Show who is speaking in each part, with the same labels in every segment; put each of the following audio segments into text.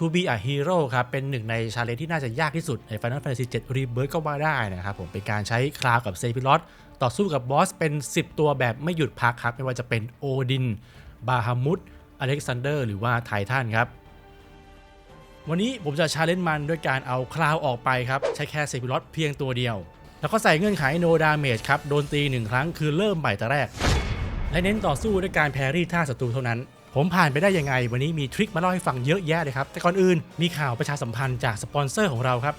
Speaker 1: to be a hero ครับ เป็นหนึ่งในชาเลนจ์ที่น่าจะยากที่สุดใน Final Fantasy 7 Rebirth ก็ว่าได้นะครับผมเป็นการใช้คลาวกับเซฟิลอสต่อสู้กับบอสเป็น 10 ตัวแบบไม่หยุดพักครับ ไม่ว่าจะเป็นโอดิน บาฮามุดอเล็กซานเดอร์ หรือว่าไททันครับ วันนี้ผมจะชาเลนจ์มันด้วยการเอาคลาวออกไปครับ ใช้แค่เซฟิลอสเพียงตัวเดียว แล้วก็ใส่เงื่อนไข no damage ครับ โดนตีหนึ่งครั้งคือเริ่มใหม่แต่แรก และเน้นต่อสู้ด้วยการแพรี่ท่าศัตรูเท่านั้น ผมผ่านไปได้ยังไง วันนี้มีทริคมาเล่าให้ฟังเยอะแยะเลยครับ แต่ก่อนอื่นมีข่าวประชาสัมพันธ์จากสปอนเซอร์ของเราครับ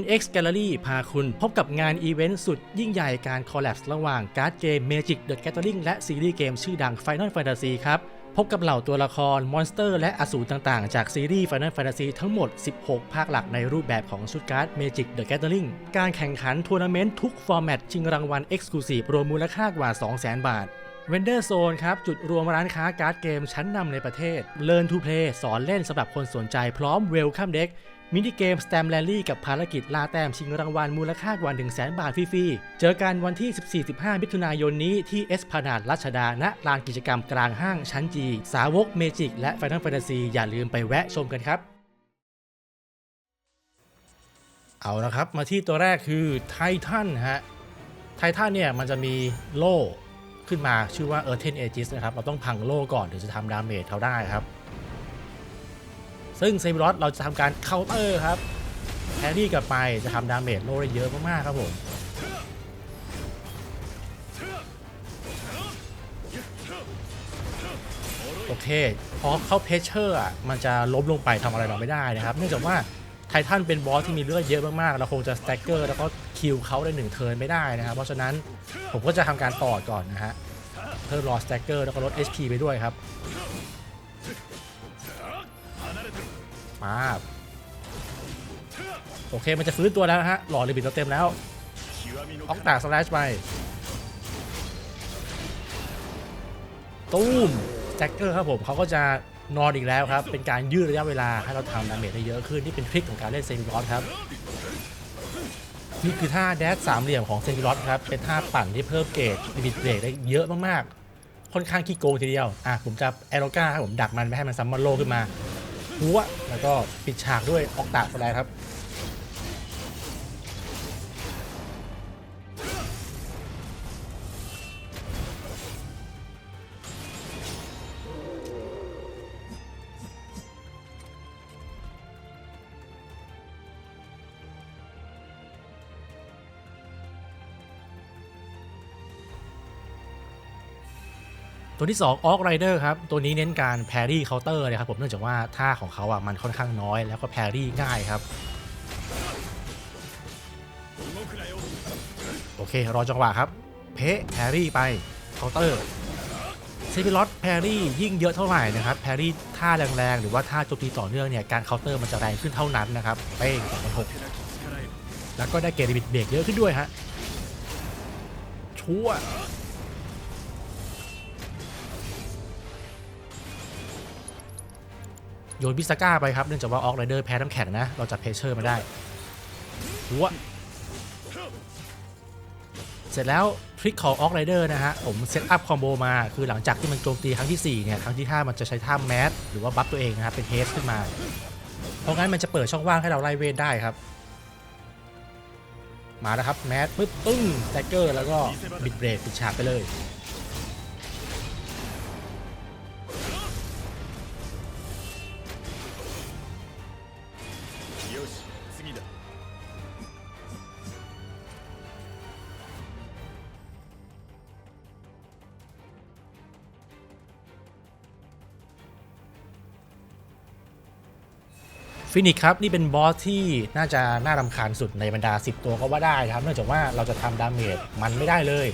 Speaker 1: NX Gallery พาคุณพบกับงานอีเวนต์สุดยิ่งใหญ่การคอลแลบระหว่างการ์ดเกม Magic the Gathering และซีรีส์เกมชื่อดัง Final Fantasy ครับ พบกับเหล่าตัวละคร มอนสเตอร์ และอสูรต่างๆ จากซีรีส์ Final Fantasy ทั้งหมด 16 ภาคหลักในรูปแบบของชุดการ์ด Magic the Gathering การแข่งขันทัวร์นาเมนต์ทุกฟอร์แมตชิงรางวัล Exclusive รวมมูลค่ากว่า 200,000 บาท Vendor Zone ครับจุดรวมร้านค้าการ์ดเกมชั้นนำในประเทศ Learn to Play สอนเล่นสำหรับคนสนใจพร้อม Welcome Deck มินิเกม Stam Rally กับภารกิจล่าแต้มชิงรางวัลมูลค่ากว่า 1 0 0 0 0แบาทฟรีๆ เจอกันวันที่ 14-15 มิถุนายนนี้ที่เอสพนาดรัชดา ณ ลานกิจกรรมกลางห้างชั้นจี สาวกเมจิก และ Final Fantasy อย่าลืมไปแวะชมกันครับ เอาละครับ มาที่ตัวแรกคือไททันฮะ ไททันเนี่ยมันจะมีโล่ ขึ้นมาชื่อว่า Earthen Aegis นะครับ เราต้องพังโล่ก่อนถึงจะทำดาเมจเขาได้ครับ ซึ่งเซมิรอสเราจะทำการเคาน์เตอร์ครับแครี่กลับไปจะทำดาเมจโล่ได้เยอะมากๆครับผมโอเคพอเข้าเพชเชอร์อะมันจะล้มลงไปทำอะไรเราไม่ได้นะครับ เนื่องจากว่าไททันเป็นบอสที่มีเลือดเยอะมากๆเราคงจะสแต็กเกอร์แล้วก็ คิวเขาได้หนึ่งเทิร์นไม่ได้นะครับเพราะฉะนั้นผมก็จะทำการต่อก่อนนะฮะเพื่อรอสแต็กเกอร์แล้วก็ลด HP ไปด้วยครับมาโอเคมันจะฟื้นตัวแล้วฮะหล่อลิบิตเราเต็มแล้วออกตาสแลชไปตูมแจ็คเกอร์ครับผมเขาก็จะนอนอีกแล้วครับ เป็นการยืดระยะเวลาให้เราทำดาเมจได้เยอะขึ้น นี่เป็นทริคของการเล่นเซมิรอสครับ นี่คือท่าแดชสามเหลี่ยมของเซมิรอสครับ เป็นท่าปั่นที่เพิ่มเกรดลิมิตเบรกได้เยอะมากๆ ค่อนข้างขี้โกงทีเดียว อะ ผมจะแอโรก้าครับผมดักมันไม่ให้มันซัมมอนโลขึ้นมาหัวแล้วก็ปิดฉากด้วยออกตาสไลด์ครับ ตัวที่2ออกไรเดอร์ครับ ตัวนี้เน้นการแพรี่เคาน์เตอร์เลยครับผมเนื่องจากว่าท่าของเขาอะมันค่อนข้างน้อย แล้วก็แพรี่ง่ายครับ โอเค รอจังหวะครับ เพะแพรี่ไปเคาน์เตอร์เซฟิลอสแพรี่ยิ่งเยอะเท่าไหร่นะครับแพรี่ท่าแรงๆ หรือว่าท่าโจมตีต่อเนื่องเนี่ยการเคาน์เตอร์มันจะแรงขึ้นเท่านั้นนะครับเป้งสองพันหกแล้วก็ได้เกรดลิมิตเบรกเยอะขึ้นด้วยฮะชั่ว โยนพิซาก้าไปครับเนื่องจากว่าออกไรเดอร์แพ้น้ำแข็งนะ เราจับเพชเชอร์มาได้หัวเสร็จแล้วทริคของออกไรเดอร์นะฮะ ผมเซตอัพคอมโบมา คือหลังจากที่มันโจมตีครั้งที่ 4 เนี่ย ครั้งที่ 5 มันจะใช้ท่าแมสหรือว่าบัฟตัวเองนะครับ เป็นเฮสขึ้นมา เพราะงั้นมันจะเปิดช่องว่างให้เราไล่เวทได้ครับ มาแล้วครับ แมสปึ๊บปึ้งแท็กเกอร์แล้วก็บิดเบรกปิดฉากไปเลย ฟินิกครับ นี่เป็นบอสที่น่าจะน่ารำคาญสุดในบรรดา 10 ตัวก็ว่าได้ครับ เนื่องจากว่าเราจะทำดาเมจมันไม่ได้เลย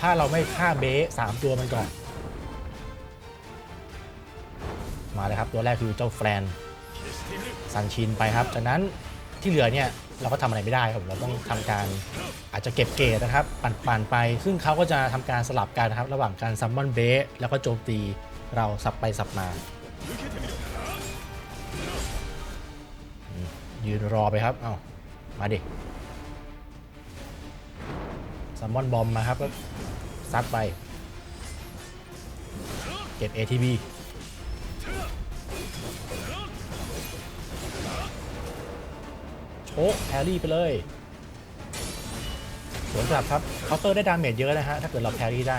Speaker 1: ถ้าเราไม่ฆ่าเบสสามตัวมันก่อน มาเลยครับ ตัวแรกคือเจ้าแฟรนซันชินไปครับ จากนั้นที่เหลือเนี่ยเราก็ทำอะไรไม่ได้ครับเราต้องทำการอาจจะเก็บเกรดนะครับ ปั่นๆไป ซึ่งเขาก็จะทำการสลับกันนะครับ ระหว่างการซัมมอนเบสแล้วก็โจมตีเราสับไปสับมา ยืนรอไปครับ เอามาดิซัมมอนบอมมาครับก็ซัดไป เก็บ ATB โชกแพรี่ไปเลยสวนกลับครับเคาน์เตอร์ได้ดาเมจเยอะนะฮะ ถ้าเกิดเราแพรี่ได้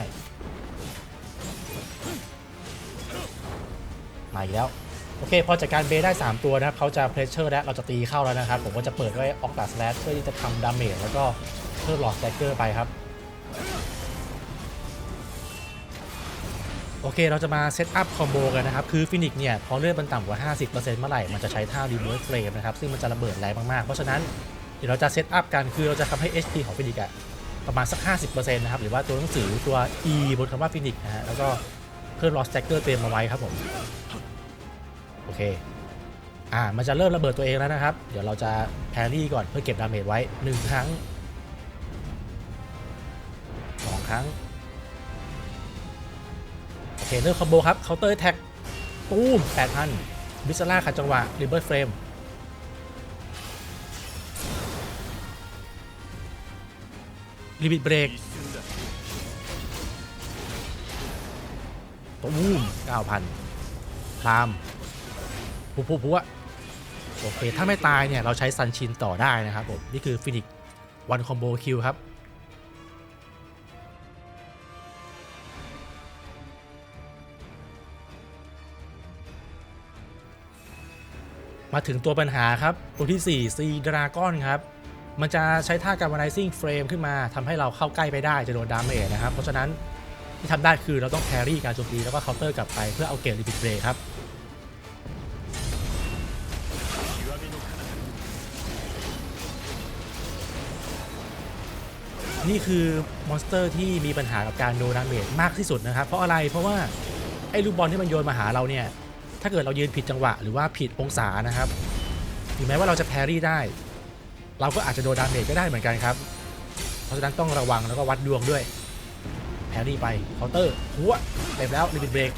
Speaker 1: มาอีกแล้ว โอเคพอจัดการเบได้ 3 ตัวนะครับเขาจะเพรสเชอร์และเราจะตีเข้าแล้วนะครับ ผมก็จะเปิดด้วยออกตาสแลชเพื่อที่จะทำดาเมจแล้วก็เพิ่มหลอดสแต็กเกอร์ไปครับ โอเคเราจะมาเซตอัพคอมโบกันนะครับ คือฟินิกเนี่ยพอเลือดมันต่ำกว่า 50%เมื่อไหร่ มันจะใช้ท่ารีเวิร์สเฟรมนะครับ ซึ่งมันจะระเบิดแรงมาก ๆ เพราะฉะนั้นเดี๋ยวเราจะเซตอัพกันคือเราจะทำให้ HP ของฟินิกอะประมาณสัก 50%นะครับหรือว่าตัวหนังสือตัว E บนคำว่าฟินิกนะฮะแล้วก็เพิ่มลอสแต็กเกอร์เตรียมมาไว้ครับผม โอเค อ่า มันจะเริ่มระเบิดตัวเองแล้วนะครับ เดี๋ยวเราจะแพรรี่ก่อนเพื่อเก็บดาเมจไว้ 1 ครั้ง 2 ครั้ง โอเค เริ่มคอมโบครับ เคาน์เตอร์แท็กตูม8,000บิสล่าขัดจังหวะริเบิร์ตเฟรมลิมิตเบรกตูม9,000พราม ผัวผัวผัวโอเค ถ้าไม่ตายเนี่ย เราใช้ซันชินต่อได้นะครับผม นี่คือฟินิกวันคอมโบคิวครับ มาถึงตัวปัญหาครับ ตัวที่ 4 C Dragon ครับ มันจะใช้ท่าการ v a n i z i n g Frame ขึ้นมาทำให้เราเข้าใกล้ไปได้จะโดนดาเมจนะครับ เพราะฉะนั้นที่ทำได้คือเราต้องแครี่การโจมตีแล้วก็เคาน์เตอร์กลับไปเพื่อเอาเกรดลิมิตเบรครับ นี่คือมอนสเตอร์ที่มีปัญหากับการโดนดาเมจมากที่สุดนะครับ เพราะอะไรเพราะว่าไอ้ลูกบอลที่มันโยนมาหาเราเนี่ยถ้าเกิดเรายืนผิดจังหวะหรือว่าผิดองศานะครับถึงแม้ว่าเราจะแพรรี่ได้ เราก็อาจจะโดนดาเมจก็ได้เหมือนกันครับ เพราะฉะนั้นต้องระวังแล้วก็วัดดวงด้วยแพรรี่ไปเคาน์เตอร์หัวเต็มแล้วลิมิตเบรก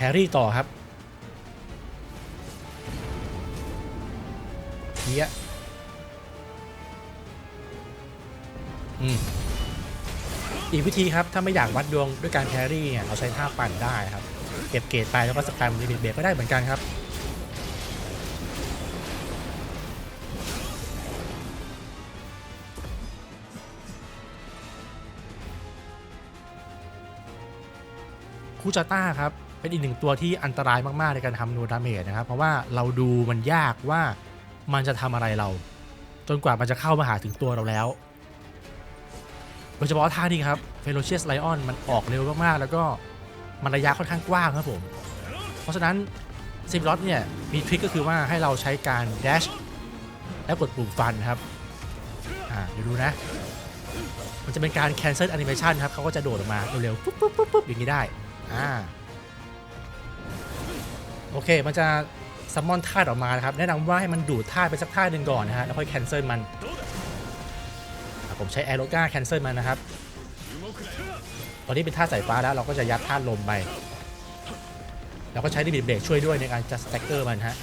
Speaker 1: แพรรี่ต่อครับเฮียอืมอีกวิธีครับ ถ้าไม่อยากวัดดวงด้วยการแครี่เนี่ยเราใช้ท่าปั่นได้ครับ เก็บเกรดไปแล้วก็สแปมลิมิตเบรกก็ได้เหมือนกันครับคูจาต้าครับ เป็นอีกหนึ่งตัวที่อันตรายมากๆในการทำโนดาเมจนะครับ เพราะว่าเราดูมันยากว่ามันจะทำอะไรเรา จนกว่ามันจะเข้ามาหาถึงตัวเราแล้ว โดยเฉพาะท่านี้ครับเฟโลเชียสไลออนมันออกเร็วมากๆ แล้วก็มันระยะค่อนข้างกว้างครับผม เพราะฉะนั้นซิมลอตเนี่ยมีทริคก็คือว่าให้เราใช้การแดชแล้วกดปุ่มฟันครับ อ่าเดี๋ยวดูนะ มันจะเป็นการ cancel animation ครับเขาก็จะโดดออกมาเร็วๆปุ๊บปุ๊บปุ๊บปุ๊บอย่างนี้ได้ อ่า โอเค มันจะซัมมอนท่าตุออกมานะครับ แนะนำว่าให้มันดูดท่าตุไปสักท่าหนึ่งก่อนนะฮะ แล้วค่อย cancel มัน ผมใช้แอโรกาแคนเซิลมันนะครับ ตอนนี้เป็นท่าสายฟ้าแล้วเราก็จะยัดท่าลมไป แล้วก็ใช้ดิบิเบรกช่วยด้วยในการจัดสแต็กเกอร์มันฮะ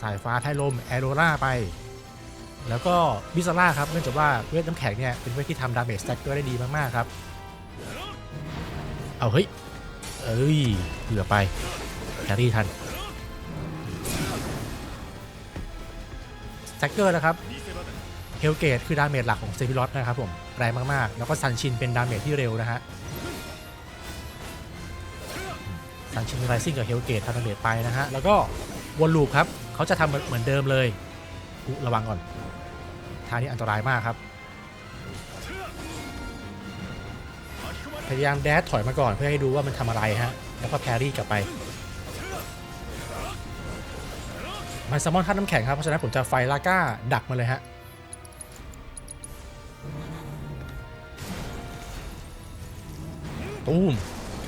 Speaker 1: สายฟ้าไทยลมแอโรล่าไป แล้วก็บิซาร่าครับเนื่องจากว่าเวทน้ำแข็งเนี่ยเป็นเวทที่ทำดาเมจสแต็กเกอร์ได้ดีมากๆครับ เอาเฮ้ย เอ้ยเหลือไปแครี่ทันแท็กเกอร์นะครับเฮลเกตคือดาเมจหลักของเซฟิลอสนะครับผมแรงมากๆ แล้วก็ซันชินเป็นดาเมจที่เร็วนะฮะซันชินไรซิ่งกับเฮลเกตทำดาเมจไปนะฮะแล้วก็วนลูปครับเขาจะทำเหมือนเดิมเลยระวังก่อน ท่านี้อันตรายมากครับ พยายามแดดถอยมาก่อนเพื่อให้ดูว่ามันทำอะไรฮะ แล้วก็แพรี่กลับไป มันซัมมอนท่าน้ำแข็งครับ เพราะฉะนั้นผมจะไฟลาก้าดักมาเลยฮะตูม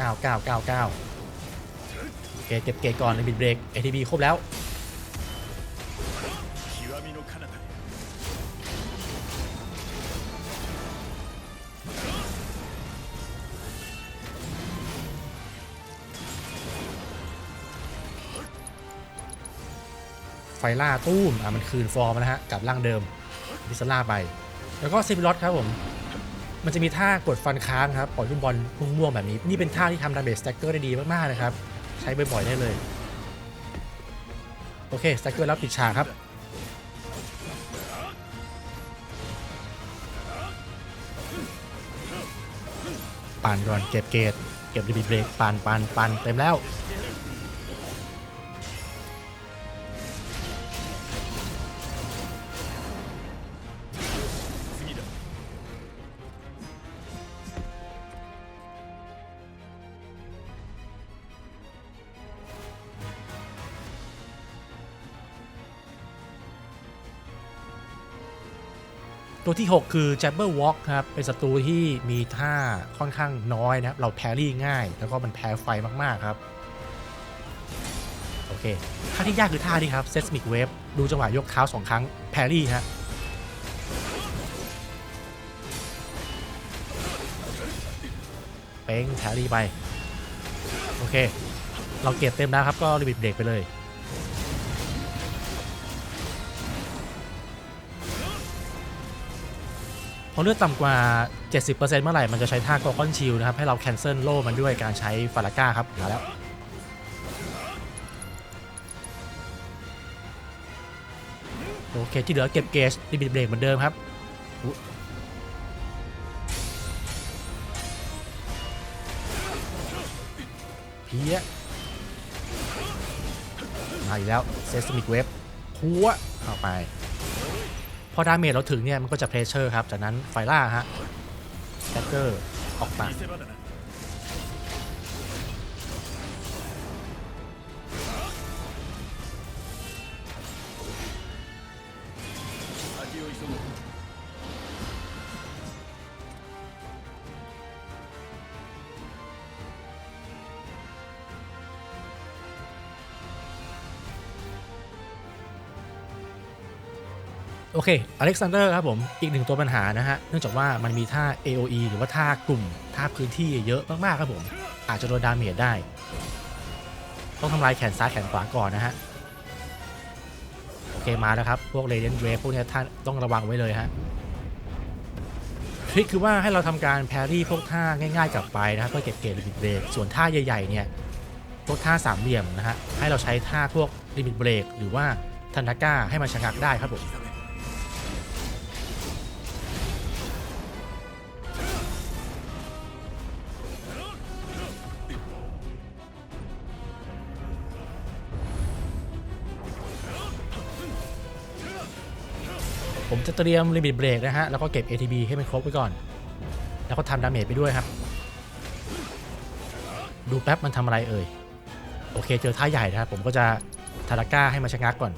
Speaker 1: 9999เกตเก็บเกตก่อนในบิดเบรก ATB ครบแล้ว ไฟล่าตู้มอะมันคืนฟอร์มนะฮะกับร่างเดิมดิสล่าไป แล้วก็เซฟิลอสครับผม มันจะมีท่ากดฟันค้างครับปล่อยลูกบอลม่วงๆแบบนี้ นี่เป็นท่าที่ทำดาเมจสแต็กเกอร์ได้ดีมากๆนะครับ ใช้บ่อยๆได้เลย โอเคสแต็กเกอร์แล้วปิดฉากครับปั่นก่อนเก็บเกตเก็บดีบีเบรกปั่นปั่นปั่นเต็มแล้ว ตัวที่ 6 คือ Jabber Walk ครับ เป็นศัตรูที่มีท่าค่อนข้างน้อยนะครับ เราแพรรี่ง่าย แล้วก็มันแพ้ไฟมาก ๆ ครับ โอเค ท่าที่ยากคือท่านี้ครับ Seismic Wave ดูจังหวะยกเท้า 2 ครั้ง แพรรี่ฮะเป้งแพรรี่ไป โอเค เราเก็บเต็มแล้วครับ ก็รีบเบรกไปเลย อเลือดต่ำกว่า 70%เมื่อไหร่ มันจะใช้ท่ากอคอนชิลนะครับ ให้เราแคนเซิลโล่มันด้วยการใช้ฟาราก้าครับมาแล้วโอเค ที่เหลือเก็บเกจดิบิดเบรกเหมือนเดิมครับ เพี้ยมาอีกแล้ว เซสมิกเวฟพัวเข้าไป พอดาเมจเราถึงเนี่ยมันก็จะเพรสเชอร์ครับ จากนั้นไฟล่าฮะแท็กเกอร์ออกมา อเค อเล็กซานเดอร์ครับผม อีกหนึ่งตัวปัญหานะฮะ เนื่องจากว่ามันมีท่า AOE หรือว่าท่ากลุ่ม ท่าพื้นที่เยอะมากๆครับผม อาจจะโดนดาเมจได้ ต้องทำลายแขนซ้ายแขนขวาก่อนนะฮะ โอเคมาแล้วครับ พวกเรเดนเวฟพวกนี้ท่านต้องระวังไว้เลยฮะทริคคือว่าให้เราทำการแพรี่พวกท่าง่าย ๆ กลับไปนะครับเพื่อเก็บเกรดลิมิตเบรกส่วนท่าใหญ่ๆเนี่ยพวกท่าสามเหลี่ยมนะฮะให้เราใช้ท่าพวกลิมิตเบรกหรือว่าทันนาก้าให้มันชะงักได้ครับผม ผมจะเตรียมลิมิตเบรกนะฮะ แล้วก็เก็บ ATB ให้มันครบไว้ก่อน แล้วก็ทำดาเมจไปด้วยครับ ดูแป๊บมันทำอะไรเอ่ย โอเคเจอท่าใหญ่นะครับ ผมก็จะทาราก้าให้มันชะงักก่อน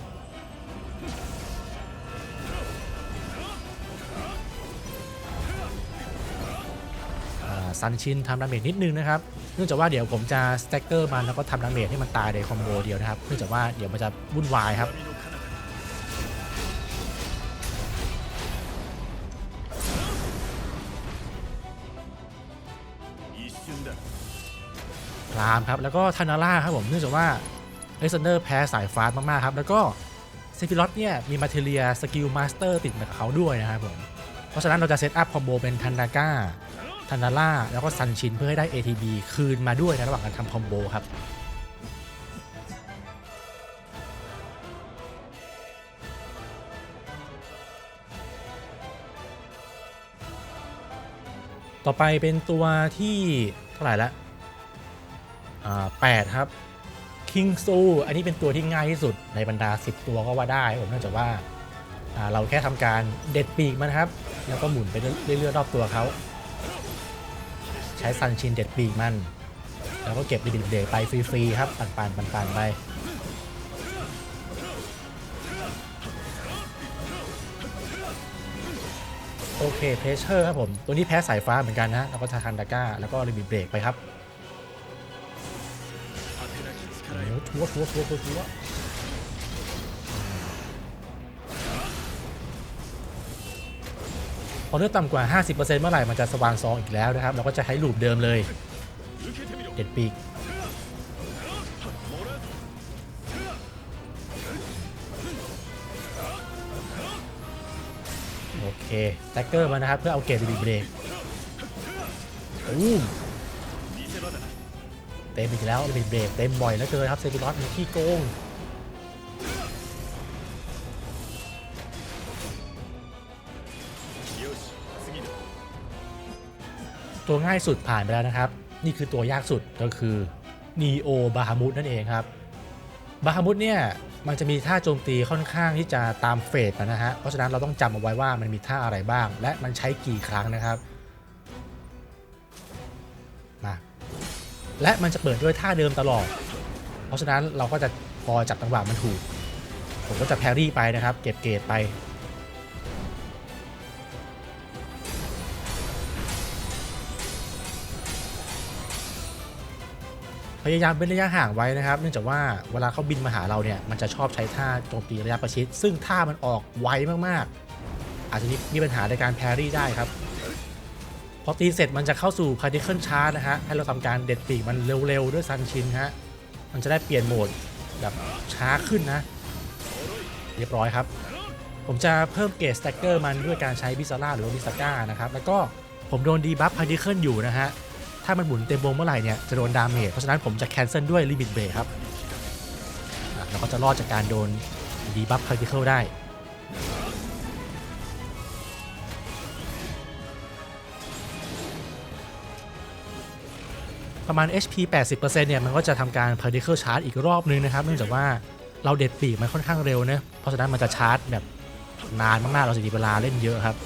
Speaker 1: ซันชินทำดาเมจนิดนึงนะครับ เนื่องจากว่าเดี๋ยวผมจะสแต็กเกอร์มันแล้วก็ทำดาเมจให้มันตายในคอมโบเดียวนะครับ เนื่องจากว่าเดี๋ยวมันจะวุ่นวายครับ พรามครับแล้วก็ทานาร่าครับผมเนื่องจากว่าเอ x ซนเดอร์แพ้สายฟ้ามากๆครับแล้วก็เซฟิลอตเนี่ยมีมาเทเรียสกิลมาสเตอร์ติดมากับเขาด้วยนะครับผมเพราะฉะนั้นเราจะเซตอัพคอมโบเป็นทันดาก้าทันนาร่าแล้วก็ซันชินเพื่อให้ได้ ATB คืนมาด้วยในระหว่างการทำคอมโบครับต่อไปเป็นตัวที่เท่าไหร่ละ แปดครับคิงซูอันนี้เป็นตัวที่ง่ายที่สุดในบรรดา 10 ตัวก็ว่าได้ผมเนื่องจากว่าเราแค่ทำการเด็ดปีกมันครับ แล้วก็หมุนไปเรื่อยๆรอบตัวเขา ใช้ซันชินเด็ดปีกมัน แล้วก็เก็บดิบเดไปฟรีๆครับ ปันปันปันปันๆไปโอเคเพชเชอร์ครับผม ตัวนี้แพ้สายฟ้าเหมือนกันนะแล้วก็ทาคันดาก้า แล้วก็รีบิเบรกไปครับัวัวัวัวพอเลือดต่ำกว่า 50%เมื่อไหร่มันจะสว่างซองอีกแล้วนะครับ เราก็จะใช้ลูปเดิมเลยเด็ดปีก
Speaker 2: โอ
Speaker 1: เคแท็กเกอร์มานะครับ เพื่อเอาเกตไปบีเบรกอู้ เต็มอีกแล้วเลยเบรกเต็มบ่อยแล้วเกินครับเซฟิลอสมันขี้โกงตัวง่ายสุดผ่านไปแล้วนะครับ นี่คือตัวยากสุดก็คือนีโอบาฮามุตนั่นเองครับบาฮามุตเนี่ยมันจะมีท่าโจมตีค่อนข้างที่จะตามเฟสนะฮะ เพราะฉะนั้นเราต้องจำเอาไว้ว่ามันมีท่าอะไรบ้าง และมันใช้กี่ครั้งนะครับ และมันจะเปิดด้วยท่าเดิมตลอด เพราะฉะนั้นเราก็จะพอจับจังหวะมันถูก ผมก็จะแพรรี่ไปนะครับ เก็บเกรดไป พยายามเป็นระยะห่างไว้นะครับ เนื่องจากว่าเวลาเขาบินมาหาเราเนี่ย มันจะชอบใช้ท่าโจมตีระยะประชิด ซึ่งท่ามันออกไวมากๆ อาจจะมีปัญหาในการแพรรี่ได้ครับ พอตีเสร็จมันจะเข้าสู่ particle charge นะฮะ ให้เราทำการเด็ดปีกมันเร็วๆ ด้วยซันชินฮะ มันจะได้เปลี่ยนโหมดแบบช้าขึ้นนะ เรียบร้อยครับ ผมจะเพิ่มเกรดสแต็กเกอร์มันด้วยการใช้บิซาร่าหรือว่าบิสก้านะครับ แล้วก็ผมโดนดีบัฟ particle อยู่นะฮะ ถ้ามันหมุนเต็มวงเมื่อไหร่เนี่ยจะโดนดาเมจ เพราะฉะนั้นผมจะแคนเซิลด้วยลิมิตเบรครับอะเราก็จะรอดจากการโดนดีบัฟพาร์ติเคิลได้ ประมาณ HP 80%เนี่ยมันก็จะทำการ particle charge อีกรอบนึงนะครับ เนื่องจากว่าเราเด็ดปีกมันค่อนข้างเร็วนะเพราะฉะนั้นมันจะชาร์จแบบนานมากๆเราเสียเวลาเล่นเยอะครับ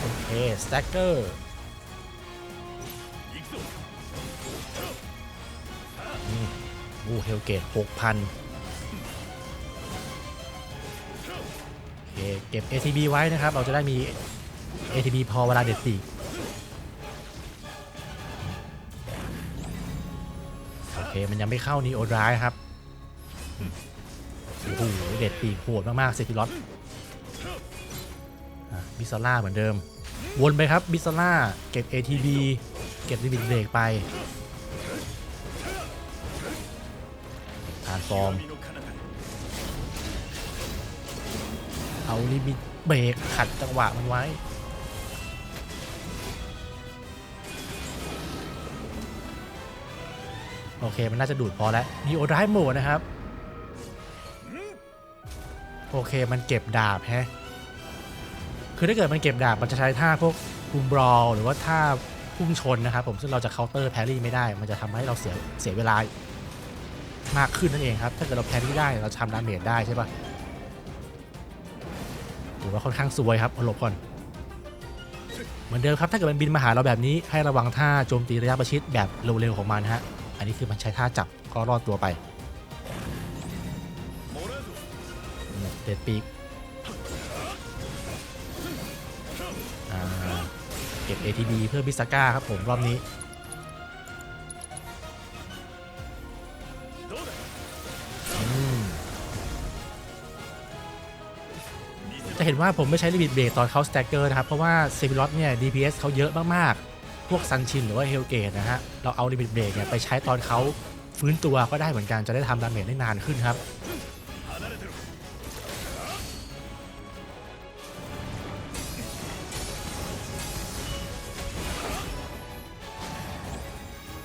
Speaker 1: โอเคสแต็กเกอร์
Speaker 2: นี่โอ้
Speaker 1: เฮลเกต6,000 เก็บ ATB ไว้นะครับ เราจะได้มี ATB พอเวลาเด็ดปีกโอเค มันยังไม่เข้านีโอดร้ายครับโอ้โหเด็ดปีกโหดมากๆเซฟิลอตบิซาร่าเหมือนเดิม วนไปครับบิซาร่าเก็บ ATB เก็บลิมิตเบรกไปทานฟอร์ม เอาลิมิตเบรกขัดจังหวะมันไว้ โอเค มันน่าจะดูดพอแล้ว มีโอดรฟ์โหมดนะครับ โอเค มันเก็บดาบแฮะ คือถ้าเกิดมันเก็บดาบ มันจะใช้ท่าพวกบูมบรอลหรือว่าท่าพุ่งชนนะครับผมซึ่งเราจะเคาน์เตอร์แพรี่ไม่ได้ มันจะทำให้เราเสียเสียเวลามากขึ้นนั่นเองครับ ถ้าเกิดเราแพรี่ได้เราทำดาเมจได้ใช่ปะือว่าค่อนข้างสวยครับหลบก่อน เหมือนเดิมครับถ้าเกิดมันบินมาหาเราแบบนี้ให้ระวังท่าโจมตีระยะประชิดแบบเร็วๆของมันฮะอันนี้คือมันใช้ท่าจับก็รอดตัวไปเด็ดปีกเก็บ ATB เพื่อบิสก้าครับผมรอบนี้ะเห็นว่าผมไม่ใช้ลิมิตเบรกตอนเขาสแต็กเกอร์นะครับ เพราะว่าเซฟิลอสเนี่ย DPS เขาเยอะมากๆ พวกซันชินหรือว่าเฮลเกตนะฮะ เราเอาลิมิตเบรกเนี่ยไปใช้ตอนเขาฟื้นตัวก็ได้เหมือนกันจะได้ทำดาเมจได้นานขึ้นครับ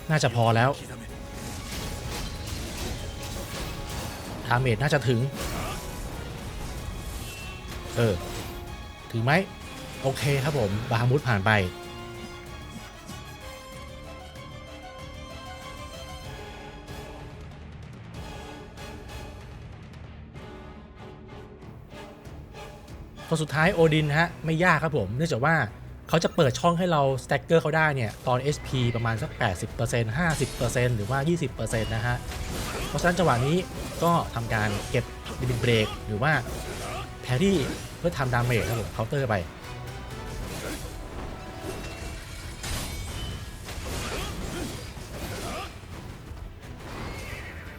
Speaker 1: น่าจะพอแล้ว ดาเมจน่าจะถึง เออ ถึงไหม โอเคครับผม บาฮามุดผ่านไปตัวสุดท้ายโอดินฮะ ไม่ยากครับผม เนื่องจากว่าเขาจะเปิดช่องให้เราสแต็กเกอร์เขาได้เนี่ย ตอน SP ประมาณสัก 80% 50%หรือว่า 20%นะฮะ เพราะฉะนั้นจังหวะนี้ก็ทำการเก็บดิบินเบรกหรือว่า พรรี่เพื่อทำดาเมจครับผมเคาน์เตอร์ไป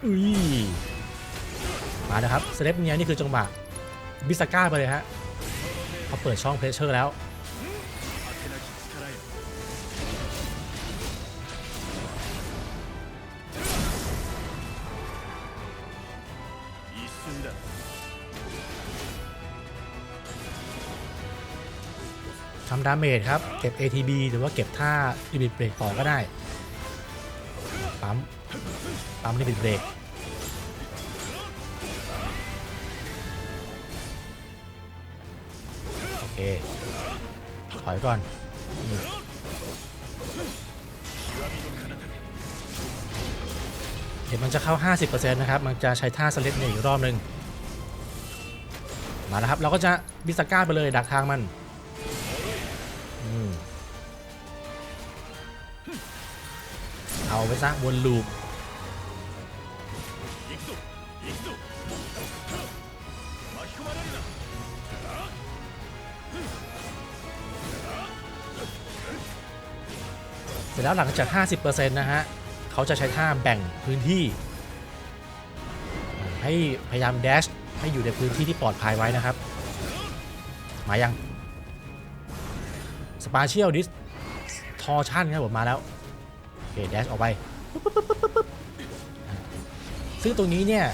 Speaker 1: อุ้ยมาแล้วครับสเตปเนี้ยนี่คือจังหวะบิสก้าไปเลยฮะเขาเปิดช่องเพรสเชอร์แล้วำดาเมจครับ เก็บ ATB หรือว่าเก็บท่าลิมิตเบรกต่อก็ได้ ปั๊ม ปั๊มลิมิตเบรกโอเค ถอยก่อน เดี๋ยวมันจะเข้า 50%นะครับ มันจะใช้ท่าสเลดเนี่ยอีกรอบหนึ่งมาแล้วครับ เราก็จะบิสก้าไปเลยดักทางมัน เอาไปซะวนลูปเสร็จแล้วหลังจาก 50%นะฮะ เขาจะใช้ท่าแบ่งพื้นที่ ให้พยายามแดชให้อยู่ในพื้นที่ที่ปลอดภัยไว้นะครับ มายัง สปาเชียลดิสทอชั่นครับผมมาแล้ว โอเคเดชออกไปซึ่งตรงนี้เนี่ย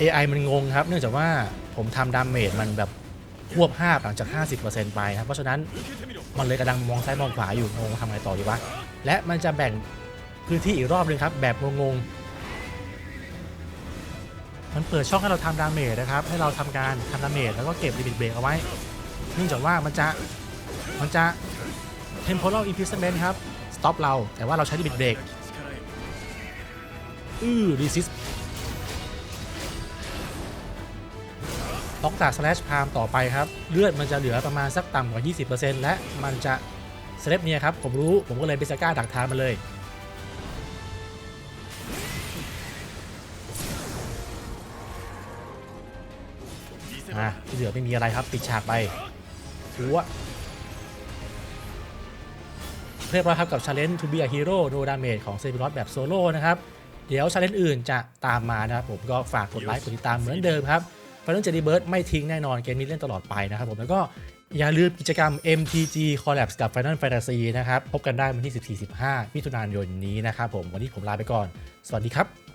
Speaker 1: AI มันงงครับ เนื่องจากว่าผมทำดาเมจมันแบบควบห้าหลังจาก 50%ไปครับ เพราะฉะนั้นมันเลยกระดังมองซ้ายมองขวาอยู่งงทำไงต่อดีวะ และมันจะแบ่งพื้นที่อีกรอบนึงครับ แบบงงๆมันเปิดช่องให้เราทำดาเมจนะครับ ให้เราทำการทำดาเมจแล้วก็เก็บลีบิทเบรกเอาไว้ เนื่องจากว่ามันจะมันจะ temporal imprisonment ครับ ต็อปเรา แต่ว่าเราใช้ดิบิตเบรกอือรีซิสล็อกจากสแลชพามต่อไปครับ เลือดมันจะเหลือประมาณสักต่ำกว่า 20%และมันจะสเลปเนี่ยครับ ผมรู้ผมก็เลยเบสก้าดักทางมาเลย อะที่เหลือไม่มีอะไรครับ ปิดฉากไปหัว เรียบร้อยครับกับ Challenge to be a hero no damage ของเซฟิรอสแบบโซโล่นะครับเดี๋ยว Challenge อื่นจะตามมานะครับผมก็ฝากกดไลค์กดติดตามเหมือนเดิมครับฟันน l เจดีเบิร์ดไม่ทิ้งแน่นอนเกมนี้เล่นตลอดไปนะครับผมแล้วก็อย่าลืมกิจกรรม MTG Collabs กับ Final Fantasy นะครับ พบกันได้วันที่ 14-15 มิถุนายนนี้นะครับผม วันนี้ผมลาไปก่อน สวัสดีครับ